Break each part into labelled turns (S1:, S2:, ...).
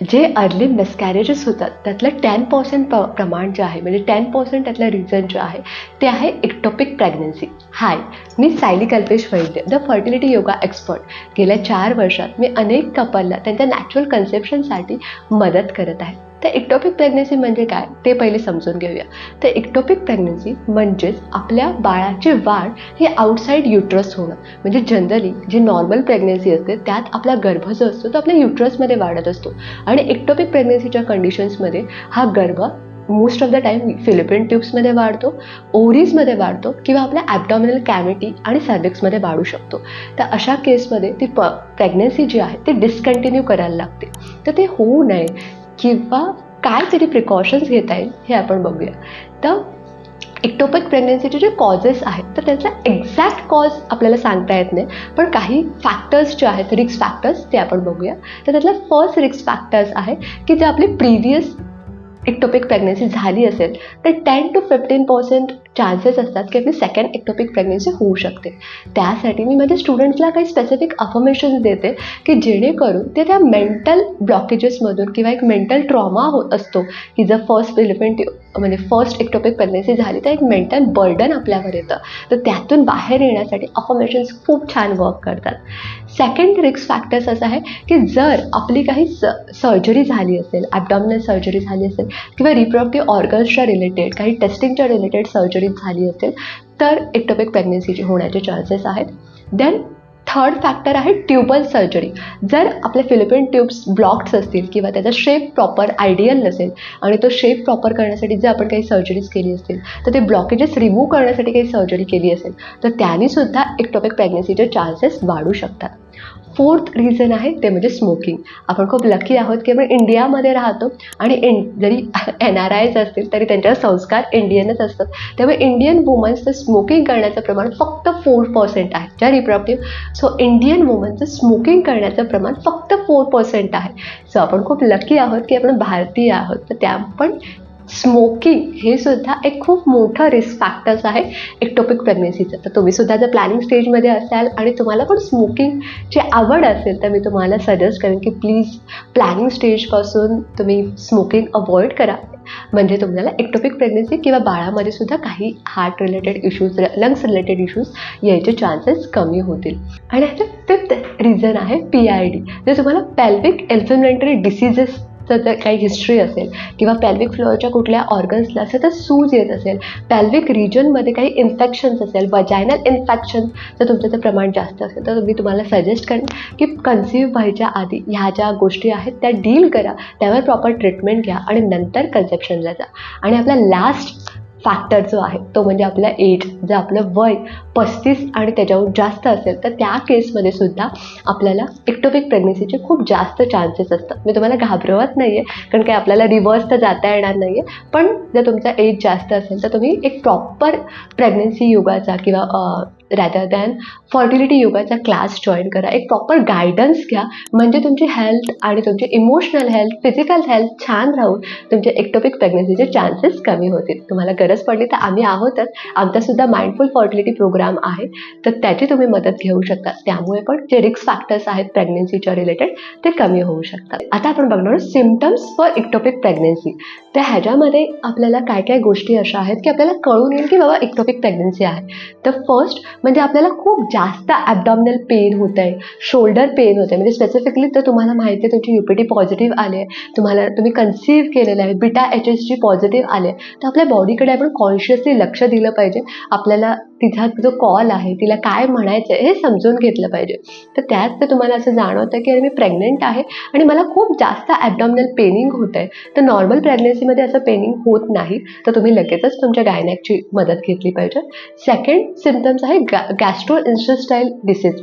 S1: जे अर्ली मिसकॅरेजेस होतात त्यातलं टेन पर्सेंट प प्रमाण जे आहे म्हणजे टेन पर्सेंट त्यातलं रिझन जे आहे ते आहे ectopic pregnancy hi me Sayali Kalpesh Vaidya the fertility yoga expert गेल्या चार वर्षात मी अनेक कपलला त्यांच्या नॅचरल कन्सेप्शनसाठी मदत करत आहे. तर इक्टॉपिक प्रेग्नन्सी म्हणजे काय? ते पहिले समजून घेऊया. तर इक्टॉपिक प्रेग्नन्सी म्हणजेच आपल्या बाळाची वाढ ही आउटसाईड युट्रस होणं. म्हणजे जनरली जी नॉर्मल प्रेग्नन्सी असते त्यात आपला गर्भ जो असतो तो आपल्या युट्रसमध्ये वाढत असतो. आणि इक्टॉपिक प्रेग्नन्सीच्या कंडिशन्समध्ये हा गर्भ most of the time fallopian ट्यूब्समध्ये वाढतो ओरीजमध्ये वाढतो किंवा आपल्या ॲबडॉमिनल कॅव्हिटी आणि सर्विक्समध्ये वाढू शकतो. तर अशा केसमध्ये ती प प्रेग्नन्सी जी आहे ती डिस्कंटिन्यू करायला लागते. तर ते होऊ नये. किंवा काय तरी प्रिकॉशन्स घेता येईल हे आपण बघूया. तर इक्टोपिक प्रेग्नन्सीचे जे कॉजेस आहेत तर त्याचा एक्झॅक्ट कॉज आपल्याला सांगता येत नाही पण काही फॅक्टर्स जे आहेत रिक्स फॅक्टर्स ते आपण बघूया. तर त्यातला फर्स्ट रिक्स फॅक्टर्स आहे की जे आपली प्रिव्हियस इक्टोपिक प्रेग्नन्सी झाली असेल तर ten to fifteen percent chances असतात की आपली सेकंड इक्टोपिक प्रेग्नन्सी होऊ शकते. त्यासाठी मी माझ्या स्टुडंट्सला काही स्पेसिफिक अफर्मेशन्स देते की जेणेकरून ते त्या मेंटल ब्लॉकेजेसमधून किंवा एक मेंटल ट्रॉमा हो असतो. की जर फर्स्ट फिलिपेंट म्हणजे फर्स्ट एक्टोपिक प्रेग्नन्सी झाली तर एक मेंटल बर्डन आपल्यावर येतं. तर त्यातून बाहेर येण्यासाठी अफॉर्मेशन्स खूप छान वर्क करतात. सेकंड रिक्स फॅक्टर्स असं आहे की जर आपली काही स सर्जरी झाली असेल ॲबडॉमिनल सर्जरी झाली असेल किंवा रिप्रोडक्टिव्ह ऑर्गन्सच्या रिलेटेड काही टेस्टिंगच्या रिलेटेड सर्जरी झाली असेल तर एक्टोपिक प्रेग्नन्सीची होण्याचे चान्सेस आहेत. देन थर्ड फॅक्टर आहे ट्युबल सर्जरी जर आपले फिलिपिन ट्यूब्स ब्लॉक्ड्स असतील किंवा त्याचा शेप प्रॉपर आयडियल नसेल आणि तो शेप प्रॉपर करण्यासाठी जर आपण काही सर्जरीज केली असतील तर ते ब्लॉकेजेस रिमूव्ह करण्यासाठी काही सर्जरी केली असेल तर त्यानेसुद्धा एक्टॉपिक प्रेग्नेसीचे चान्सेस वाढू शकतात. फोर्थ रिझन आहे ते म्हणजे स्मोकिंग आपण खूप लकी आहोत की आपण इंडियामध्ये राहतो आणि इन जरी एन आर आयज असतील तरी त्यांच्यावर संस्कार इंडियनच असतात. त्यामुळे इंडियन वुमन्सचं स्मोकिंग करण्याचं प्रमाण फक्त फोर पर्सेंट आहे. ज्या रिप्रॉप्टिव्ह सो इंडियन वुमन्सचं स्मोकिंग करण्याचं प्रमाण फक्त फोर पर्सेंट आहे. सो आपण खूप लकी आहोत की आपण भारतीय आहोत. तर त्या पण स्मोकिंग हे सुद्धा एक खूप मोठं रिस्क फॅक्टर्स आहे एक्टोपिक प्रेग्नन्सीचं तर तुम्ही सुद्धा जर प्लॅनिंग स्टेजमध्ये असाल आणि तुम्हाला पण स्मोकिंगची आवड असेल तर मी तुम्हाला सजेस्ट करेन की प्लीज प्लॅनिंग स्टेजपासून तुम्ही स्मोकिंग अवॉइड करा. म्हणजे तुम्हाला एक्टोपिक प्रेग्नन्सी किंवा बाळामध्ये सुद्धा काही heart related issues lungs related issues यायचे चान्सेस कमी होतील. आणि ह्याचं फिफ्थ रिझन आहे पी आय डी जे तुम्हाला पॅल्विक एल्फिमेंटरी डिसीजेस जर काही हिस्ट्री असेल. किंवा पॅल्विक फ्लोअरच्या कुठल्या ऑर्गन्सला सतत सूज येत असेल. पॅल्विक रिजनमध्ये काही इन्फेक्शन्स असेल वजायनल इन्फेक्शन जर तुमचं ते प्रमाण जास्त असेल. तर मी तुम्हाला सजेस्ट करेन की कन्सिव्ह व्हायच्या आधी ह्या ज्या गोष्टी आहेत त्या डील करा. त्यावर प्रॉपर ट्रीटमेंट घ्या आणि नंतर कन्सेप्शनला जा. आणि आपला लास्ट फॅक्टर जो आहे तो म्हणजे आपला एज जर आपलं वय पस्तीस आणि त्याच्याहून जास्त असेल तर त्या केसमध्ये सुद्धा आपल्याला एक्टोपिक प्रेग्नन्सीचे खूप जास्त चान्सेस असतात. मी तुम्हाला घाबरवत नाही आहे कारण काही आपल्याला रिव्हर्स तर जाता येणार नाही आहे पण जर तुमचा एज जास्त असेल तर तुम्ही एक प्रॉपर प्रेग्नन्सी योगाचा किंवा रॅदर दॅन फर्टिलिटी योगाचा क्लास जॉईन करा. एक प्रॉपर गायडन्स घ्या. म्हणजे तुमची हेल्थ आणि तुमची इमोशनल हेल्थ फिजिकल हेल्थ छान राहून तुमचे एक्टोपिक प्रेग्नन्सीचे चान्सेस कमी होतील. तुम्हाला गरज पडली तर आम्ही आहोतच. आमचासुद्धा माइंडफुल फर्टिलिटी प्रोग्राम आहे तर त्याची तुम्ही मदत घेऊ शकता. त्यामुळे पण जे रिक्स फॅक्टर्स आहेत प्रेग्नन्सीच्या रिलेटेड ते कमी होऊ शकतात. आता आपण बघणार सिमटम्स फॉर इक्टोपिक प्रेग्नन्सी तर ह्याच्यामध्ये आपल्याला काय काय गोष्टी अशा आहेत की आपल्याला कळून येईल की बाबा इक्टोपिक प्रेग्नेन्सी आहे. तर फर्स्ट म्हणजे आपल्याला खूप जास्त ॲबडॉमिनल पेन होत आहे शोल्डर पेन होत आहे म्हणजे स्पेसिफिकली तर तुम्हाला माहिती आहे तुमची युपीटी पॉझिटिव्ह आले आहे तुम्हाला तुम्ही कन्सिव्ह केलेलं आहे beta H S G positive आले तर आपल्या बॉडीकडे आपण कॉन्शियसली लक्ष दिलं पाहिजे. आपल्याला तिचा जो कॉल आहे तिला काय म्हणायचं आहे हे समजून घेतलं पाहिजे. तर त्यात तर तुम्हाला असं जाणवतं की अरे मी प्रेग्नेंट आहे आणि मला खूप जास्त ॲबडॉमिनल पेनिंग होत आहे तर नॉर्मल प्रेग्नन्सीमध्ये असं पेनिंग होत नाही. तर तुम्ही लगेचच तुमच्या गायनॅकची मदत घेतली पाहिजे. सेकंड सिम्टम्स आहे गॅ गॅस्ट्रो इन्स्टस्टाईल डिसीज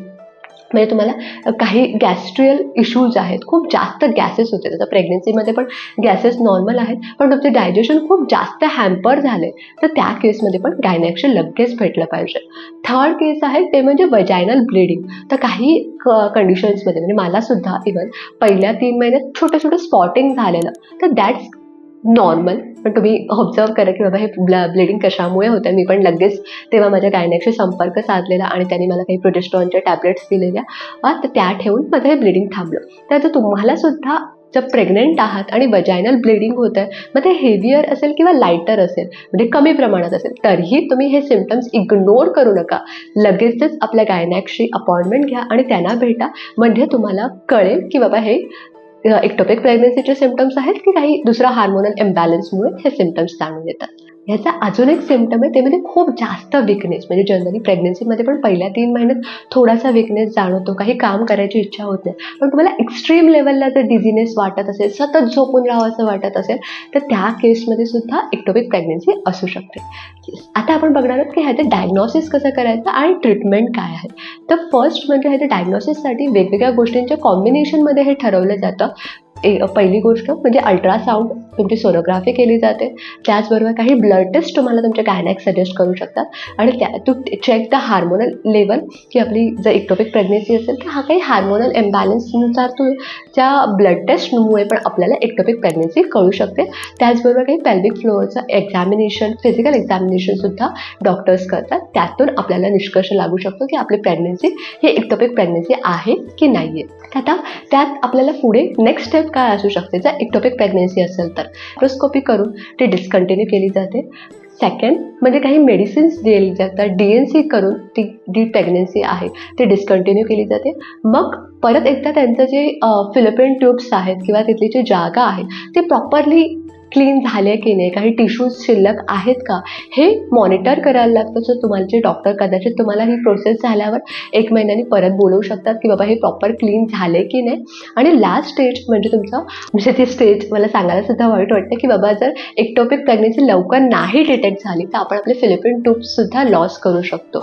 S1: म्हणजे तुम्हाला काही गॅस्ट्रियल इश्यूज आहेत. खूप जास्त गॅसेस होते जसं प्रेग्नन्सीमध्ये पण गॅसेस नॉर्मल आहेत. पण तुमचे डायजेशन खूप जास्त हॅम्पर झाले. तर त्या केसमध्ये पण गायनॅक्शन लगेच भेटलं पाहिजे. थर्ड केस आहे ते म्हणजे वजायनल ब्लिडिंग तर काही क कंडिशन्समध्ये म्हणजे मलासुद्धा इवन पहिल्या तीन महिन्यात छोटं छोटं स्पॉटिंग झालेलं. तर दॅट्स नॉर्मल पण तुम्ही ऑब्झर्व करा की बाबा हे ब्ल ब्लिडिंग कशामुळे होतं मी पण लगेच तेव्हा माझ्या गायनॅकशी संपर्क साधलेला आणि त्यांनी मला काही प्रोटेस्टॉनच्या टॅबलेट्स दिलेल्या. तर त्या ठेवून माझं हे ब्लिडिंग थांबलं. तर आता तुम्हाला सुद्धा जर प्रेग्नेंट आहात आणि वजायनल ब्लिडिंग होत आहे मग ते हेवियर असेल किंवा लायटर असेल म्हणजे कमी प्रमाणात असेल तरीही तुम्ही हे सिमटम्स इग्नोर करू नका. लगेचच आपल्या गायनॅकशी अपॉइंटमेंट घ्या आणि त्यांना भेटा. म्हणजे तुम्हाला कळेल की बाबा हे एक्टोपिक प्रेग्नन्सीचे सिमटम्स आहेत की काही दुसरा हार्मोनल इम्बॅलन्समुळे हे सिमटम्स जाणून येतात. ह्याचा अजून एक सिमटम आहे ते म्हणजे खूप जास्त विकनेस म्हणजे जनरली प्रेग्नन्सीमध्ये पण पहिल्या तीन महिन्यात थोडासा विकनेस जाणवतो काही काम करायची इच्छा होत नाही. पण तुम्हाला एक्स्ट्रीम लेवलला जर डिझिनेस वाटत असेल सतत झोपून राहावं असं वाटत असेल तर त्या केसमध्ये सुद्धा एक्टोपिक प्रेग्नन्सी असू शकते. आता आपण बघणार आहोत की ह्याचं डायग्नॉसिस कसं करायचं आणि ट्रीटमेंट काय आहे. तर फर्स्ट म्हणजे ह्याच्या डायग्नॉसिससाठी वेगवेगळ्या गोष्टींच्या कॉम्बिनेशनमध्ये हे ठरवलं जातं. ए पहिली गोष्ट म्हणजे अल्ट्रासाऊंड तुमची सोनोग्राफी केली जाते. त्याचबरोबर काही ब्लड टेस्ट तुम्हाला तुमच्या गायनॅक सजेस्ट करू शकतात. आणि त्या to check the hormonal level की आपली जर इक्टोपिक प्रेग्नेन्सी असेल तर हा काही हार्मोनल इम्बॅलन्सनुसार तू त्या ब्लड टेस्टमुळे पण आपल्याला इक्टोपिक प्रेग्नेन्सी कळू शकते. त्याचबरोबर काही पेल्विक फ्लोअरचं एक्झामिनेशन फिजिकल एक्झामिनेशनसुद्धा डॉक्टर्स करतात. त्यातून आपल्याला निष्कर्ष लागू शकतो की आपली प्रेग्नेन्सी ही इक्टोपिक प्रेग्नेन्सी आहे की नाही आहे आता त्यात आपल्याला पुढे नेक्स्ट स्टेप काय असू शकते? जर इक्टोपिक प्रेग्नेन्सी असेल तर. प्रोस्कोपी करून ती डिस्कंटिन्यू केली जाते. सेकंड म्हणजे काही मेडिसिन्स दिली जातात डी एन सी करून ती जी प्रेग्नन्सी आहे ती डिस्कंटिन्यू केली जाते. मग परत एकदा त्यांचं जे फिलिपिन ट्यूब्स आहेत किंवा तिथली जी जागा आहे ती प्रॉपरली क्लीन झाले की नाही? काही टिश्यूज शिल्लक आहेत का? हे मॉनिटर करायला लागतं. सो तुम्हाला जे डॉक्टर कदाचित तुम्हाला ही प्रोसेस झाल्यावर एक महिन्याने परत बोलवू शकतात की बाबा हे प्रॉपर क्लीन झाले की नाही? आणि लास्ट स्टेज म्हणजे तुमचं म्हणजे ती स्टेज मला सांगायला सुद्धा वाईट वाटतं की बाबा जर एक्टोपिक प्रेग्नेन्सी लवकर नाही डिटेक्ट झाली तर आपण आपले फिलिपिन ट्यूबसुद्धा लॉस करू शकतो.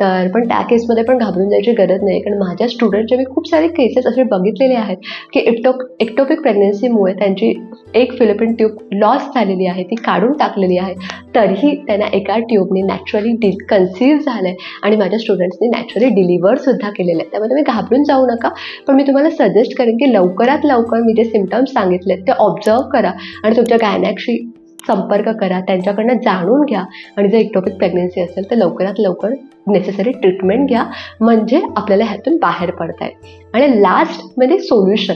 S1: तर पण त्या केसमध्ये पण घाबरून जायची गरज नाही. कारण माझ्या स्टुडंटचे मी खूप सारे केसेस असे बघितलेले आहेत की एक्टो एक्टोपिक प्रेग्नन्सीमुळे त्यांची एक फिलिपिन ट्यूब लॉस झालेली आहे ती काढून टाकलेली आहे. तरीही त्यांना एका ट्यूबने नॅचरली डि कन्सीव्ह झालं आहे आणि माझ्या स्टुडंट्सनी नॅचरली डिलिव्हरसुद्धा केलेलं आहे. त्यामुळे तुम्ही घाबरून जाऊ नका. पण मी तुम्हाला सजेस्ट करेन की लवकरात लवकर मी जे सिमटम्स सांगितले ते ऑब्झर्व करा आणि तुमच्या गायनॅकशी संपर्क करा. त्यांच्याकडनं जाणून घ्या आणि जर इक्टोपिक प्रेग्नन्सी असेल तर लवकरात लवकर नेसेसरी ट्रीटमेंट घ्या. म्हणजे आपल्याला ह्यातून बाहेर पडता येईल आणि लास्ट म्हणजे सोल्युशन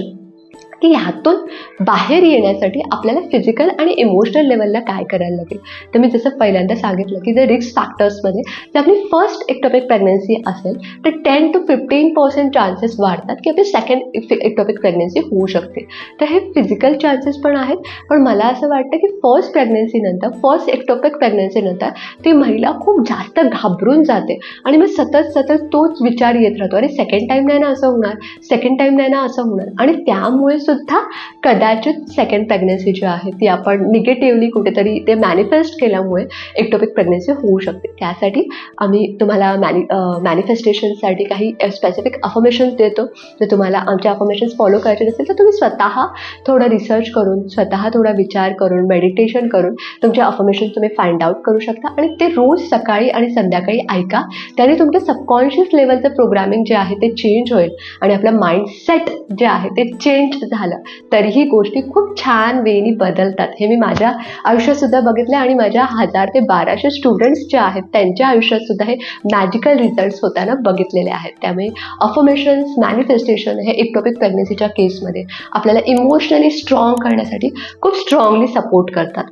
S1: की ह्यातून बाहेर येण्यासाठी आपल्याला फिजिकल आणि इमोशनल लेवलला काय करायला लागेल? तर मी जसं पहिल्यांदा सांगितलं की जर रिस्क फॅक्टर्समध्ये जर आपली फर्स्ट एक्टॉपिक प्रेग्नन्सी असेल तर ten to fifteen percent chances वाढतात की आपली सेकंड एक्टॉपिक प्रेग्नन्सी होऊ शकते. तर हे फिजिकल चान्सेस पण आहेत पण मला असं वाटतं की फर्स्ट प्रेग्नन्सीनंतर फर्स्ट एक्टॉपिक प्रेग्नन्सीनंतर ती महिला खूप जास्त घाबरून जाते. आणि मग सतत सतत तोच विचार येत राहतो. अरे सेकंड टाईम नाही ना असं होणार? सेकंड टाईम नाही ना असं होणार? आणि त्यामुळे सुद्धा कदाचित सेकंड प्रेग्नन्सी जी आहे ती आपण निगेटिव्हली कुठेतरी ते मॅनिफेस्ट केल्यामुळे एक्टोपिक प्रेग्नन्सी होऊ शकते. त्यासाठी आम्ही तुम्हाला मॅनि मॅनिफेस्टेशनसाठी काही स्पेसिफिक अफर्मेशन्स देतो. जर तुम्हाला आमचे अफर्मेशन्स फॉलो करायचे असेल तर तुम्ही स्वतः थोडं रिसर्च करून स्वतः थोडा विचार करून मेडिटेशन करून तुमचे अफर्मेशन तुम्ही फाइंड आउट करू शकता. आणि ते रोज सकाळी आणि संध्याकाळी ऐका. त्याने तुमचं सबकॉन्शियस लेवलचं प्रोग्रामिंग जे आहे ते चेंज होईल. आणि आपलं माइंडसेट जे आहे ते चेंज झालं. तरीही गोष्टी खूप छान वेनी बदलतात. हे मी माझ्या आयुष्यातसुद्धा बघितलं आणि माझ्या हजार ते बाराशे स्टुडंट्स जे आहेत त्यांच्या आयुष्यातसुद्धा हे मॅजिकल रिझल्ट्स होताना बघितलेले आहेत. त्यामुळे अफर्मेशन्स मॅनिफेस्टेशन हे इक्टॉपिक प्रेग्नेसीच्या केसमध्ये आपल्याला इमोशनली स्ट्रॉंग करण्यासाठी खूप स्ट्रॉंगली सपोर्ट करतात.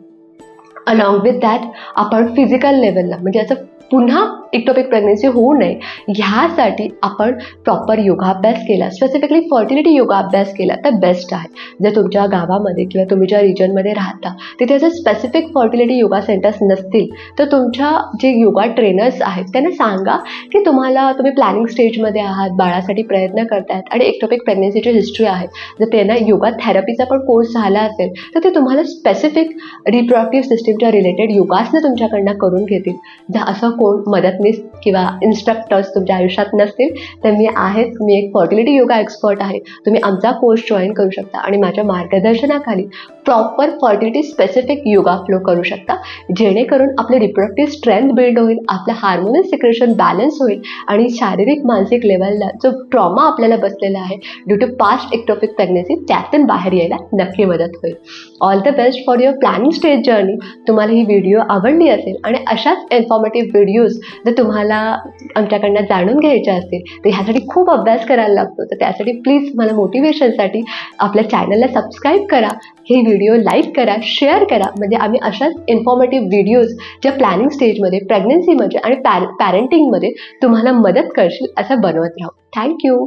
S1: अलॉंग विथ दॅट आपण फिजिकल लेवलला म्हणजे असं पुन्हा इक्टॉपिक प्रेग्नन्सी होऊ नये. ह्यासाठी आपण प्रॉपर योगाभ्यास केला. स्पेसिफिकली फर्टिलिटी योगाभ्यास केला. तर बेस्ट आहे. जर तुमच्या गावामध्ये किंवा तुम्ही ज्या रिजनमध्ये राहता तिथे जर स्पेसिफिक फर्टिलिटी योगा सेंटर्स नसतील तर तुमच्या जे योगा ट्रेनर्स आहेत त्यांना सांगा की तुम्हाला तुम्ही प्लॅनिंग स्टेजमध्ये आहात बाळासाठी प्रयत्न करतायत आणि एक्टोपिक प्रेग्नन्सीची हिस्ट्री आहे. जर त्यांना योगा थेरपीचा पण कोर्स झाला असेल तर ते तुम्हाला स्पेसिफिक रिप्रॉडक्टिव्ह सिस्टीमच्या रिलेटेड योगासनं तुमच्याकडनं करून घेतील. जर असं कोण मदतनीस किंवा इन्स्ट्रक्टर्स तुमच्या आयुष्यात नसतील तर मी आहेच मी एक फर्टिलिटी योगा एक्सपर्ट आहे. तुम्ही आमचा कोर्स जॉईन करू शकता आणि माझ्या मार्गदर्शनाखाली proper fertility specific yoga flow करू शकता. जेणेकरून आपले रिप्रोडक्टिव्ह स्ट्रेंथ बिल्ड होईल आपलं हार्मोनल सिक्रेशन बॅलन्स होईल आणि शारीरिक मानसिक लेवलला जो ट्रॉमा आपल्याला बसलेला आहे due to past ectopic pregnancy त्यातून बाहेर यायला नक्की मदत होईल. All the best for your planning stage journey तुम्हाला ही व्हिडिओ आवडली असेल आणि अशाच इन्फॉर्मेटिव्ह व्हिडिओज जर तुम्हाला आमच्याकडनं जाणून घ्यायच्या असतील तर ह्यासाठी खूप अभ्यास करायला लागतो. तर त्यासाठी प्लीज मला मोटिवेशनसाठी आपल्या चॅनलला सबस्क्राईब करा हे व्हिडिओ लाईक करा शेअर करा. म्हणजे आम्ही अशाच इन्फॉर्मेटिव्ह व्हिडिओज ज्या प्लॅनिंग स्टेजमध्ये प्रेग्नन्सीमध्ये आणि पॅर पॅरेंटिंगमध्ये तुम्हाला मदत करशील असं बनवत राहू. थँक्यू